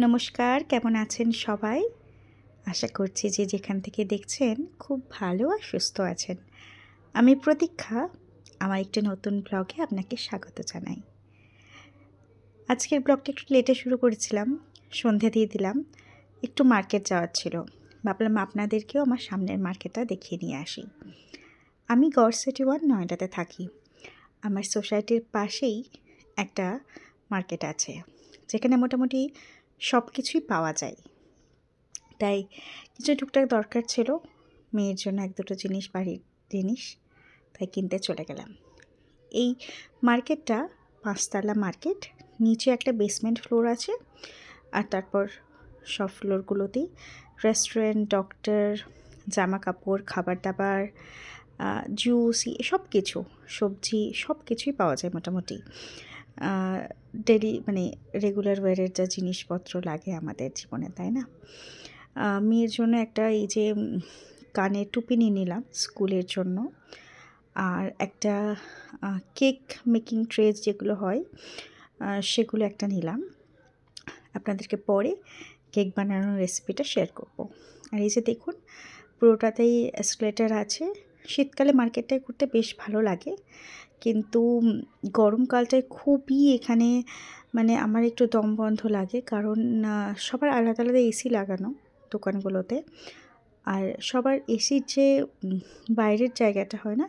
নমস্কার, কেমন আছেন সবাই? আশা করছি যে যেখান থেকে দেখছেন খুব ভালো আর সুস্থ আছেন। আমি প্রতীক্ষা, আমার একটি নতুন ব্লগে আপনাকে স্বাগত জানাই। আজকের ব্লগটা একটু লেটে শুরু করেছিলাম, সন্ধে দিয়ে দিলাম, একটু মার্কেট যাওয়ার ছিল। ভাবলাম আপনাদেরকেও আমার সামনের মার্কেটটা দেখিয়ে নিয়ে আসি। আমি গড় সিটি ওয়ান নয়ডাতে থাকি। আমার সোসাইটির পাশেই একটা মার্কেট আছে, যেখানে মোটামুটি সব কিছুই পাওয়া যায়। তাই কিছু টুকটাক দরকার ছিল, মেয়ের জন্য এক দুটো জিনিস, বাড়ির জিনিস, তাই কিনতে চলে গেলাম। এই মার্কেটটা, পাঁচতলা মার্কেট, নিচে একটা বেসমেন্ট ফ্লোর আছে, আর তারপর সব ফ্লোরগুলোতেই রেস্টুরেন্ট ডক্টর জামা কাপড় খাবার দাবার জুস সব কিছু সবজি সব কিছুই পাওয়া যায় মোটামুটি। ডেলি মানে রেগুলার ওয়ারের যা জিনিসপত্র লাগে আমাদের জীবনে, তাই না? মেয়ের জন্য একটা এই যে কানের টুপি নিয়ে নিলাম স্কুলের জন্য। আর একটা কেক মেকিং ট্রেজ যেগুলো হয় সেগুলো একটা নিলাম। আপনাদেরকে পরে কেক বানানোর রেসিপিটা শেয়ার করব। আর এই যে দেখুন, পুরোটাতেই এসকেলেটার আছে। শীতকালে মার্কেটটায় ঘুরতে বেশ ভালো লাগে। কিন্তু গরমকালটায় খুবই এখানে মানে আমার একটু দম বন্ধ লাগে। কারণ সবার আলাদা আলাদা এসি লাগানো দোকানগুলোতে। আর সবার এসির যে বাইরের জায়গাটা হয় না,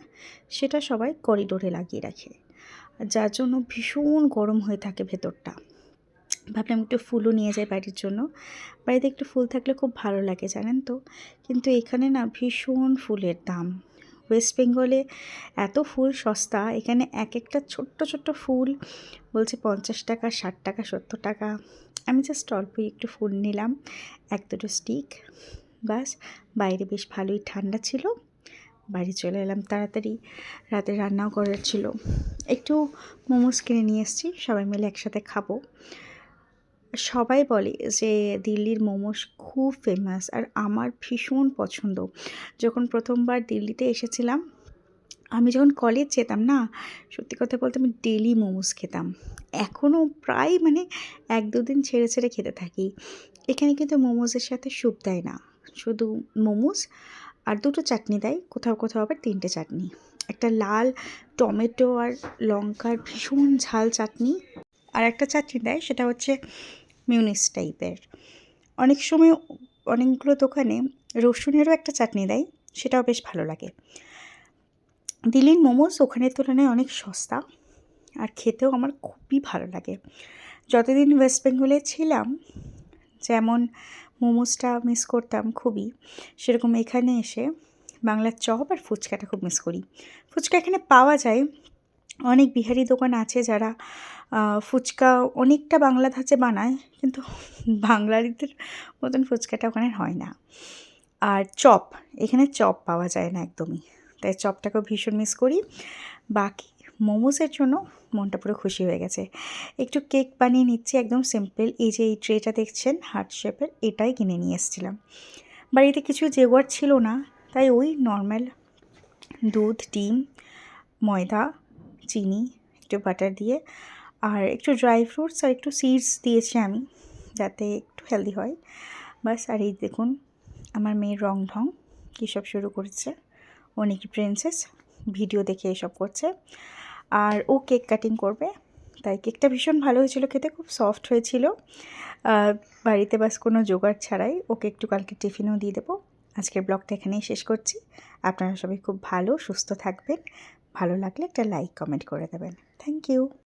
সেটা সবাই করিডোরে লাগিয়ে রাখে। যার জন্য ভীষণ গরম হয়ে থাকে ভেতরটা। ভাবলাম একটু ফুলও নিয়ে যাই বাড়ির জন্য। বাড়িতে একটু ফুল থাকলে খুব ভালো লাগে, জানেন তো? কিন্তু এখানে না ভীষণ ফুলের দাম। ওয়েস্ট বেঙ্গলে এত ফুল সস্তা, এখানে এক একটা ছোট্ট ছোট্ট ফুল, বলছে পঞ্চাশ টাকা, ষাট টাকা, সত্তর টাকা। আমি জাস্ট অল্পই একটু ফুল নিলাম, এক দুটো স্টিক বাস বাইরে বেশ ভালোই ঠান্ডা ছিল, বাড়ি চলে এলাম তাড়াতাড়ি, রাতে রান্নাও করার ছিল। একটু মোমোস কিনে নিয়ে এসেছি, সবাই মিলে একসাথে খাব। সবাই বলে যে দিল্লির মোমোস খুব ফেমাস আর আমার ভীষণ পছন্দ। যখন প্রথমবার দিল্লিতে এসেছিলাম, আমি যখন কলেজ যেতাম না, সত্যি কথা বলতে আমি ডেলি মোমোস খেতাম। এখনও প্রায় মানে এক দুদিন ছেড়ে ছেড়ে খেতে থাকি। এখানে কিন্তু মোমোসের সাথে স্যুপ দেয় না। শুধু মোমোস আর দুটো চাটনি দেয়, কোথাও কোথাও আবার তিনটে চাটনি। একটা লাল টমেটো আর লঙ্কার ভীষণ ঝাল চাটনি আর একটা চাটনি দেয়, সেটা হচ্ছে মিউনিস টাইপের। অনেক সময় অনেকগুলো দোকানে রসুনেরও একটা চাটনি দেয়, সেটাও বেশ ভালো লাগে। দিল্লির মোমোস ওখানের তুলনায় অনেক সস্তা আর খেতেও আমার খুবই ভালো লাগে। যতদিন ওয়েস্ট বেঙ্গলে ছিলাম, যেমন মোমোসটা মিস করতাম খুবই, সেরকম এখানে এসে বাংলার চপ আর ফুচকাটা খুব মিস করি। ফুচকা এখানে পাওয়া যায় অনেক বিহারি দোকান আছে যারা ফুচকা অনেকটা বাংলা ধাঁচে বানায়, কিন্তু বাঙালিদের মতন ফুচকাটা ওখানে হয় না। আর চপ, এখানে চপ পাওয়া যায় না একদমই। তাই চপটাকেও ভীষণ মিস করি। বাকি মোমোসের জন্য মনটা পুরো খুশি হয়ে গেছে। একটু কেক বানিয়ে নিচ্ছি, একদম সিম্পল এই যে এই ট্রেটা দেখছেন হার্ট শেপের এটাই কিনে নিয়ে এসেছিলাম। বাড়িতে কিছু জেওয়ার ছিল না, তাই ওই নর্মাল দুধ, ডিম, ময়দা চিনি, একটু বাটার দিয়ে, আর একটু ড্রাই ফ্রুটস আর একটু সিডস দিয়েছি আমি, যাতে একটু হেলদি হয়। বাস আর এই দেখুন, আমার মেয়ের রং ঢং কী সব শুরু করেছে? ও নাকি প্রিন্সেস ভিডিও দেখে এসব করছে। আর ও কেক কাটিং করবে, তাই কেকটা ভীষণ ভালো হয়েছিল খেতে, খুব সফট হয়েছিল। বাড়িতে বাস কোনো জোগাড় ছাড়াই ওকে একটু কালকে টিফিনও দিয়ে দেবো। আজকের ব্লগটা এখানেই শেষ করছি। আপনারা সবাই খুব ভালো, সুস্থ থাকবেন। ভালো লাগলে একটা লাইক কমেন্ট করে দেবেন। Thank you.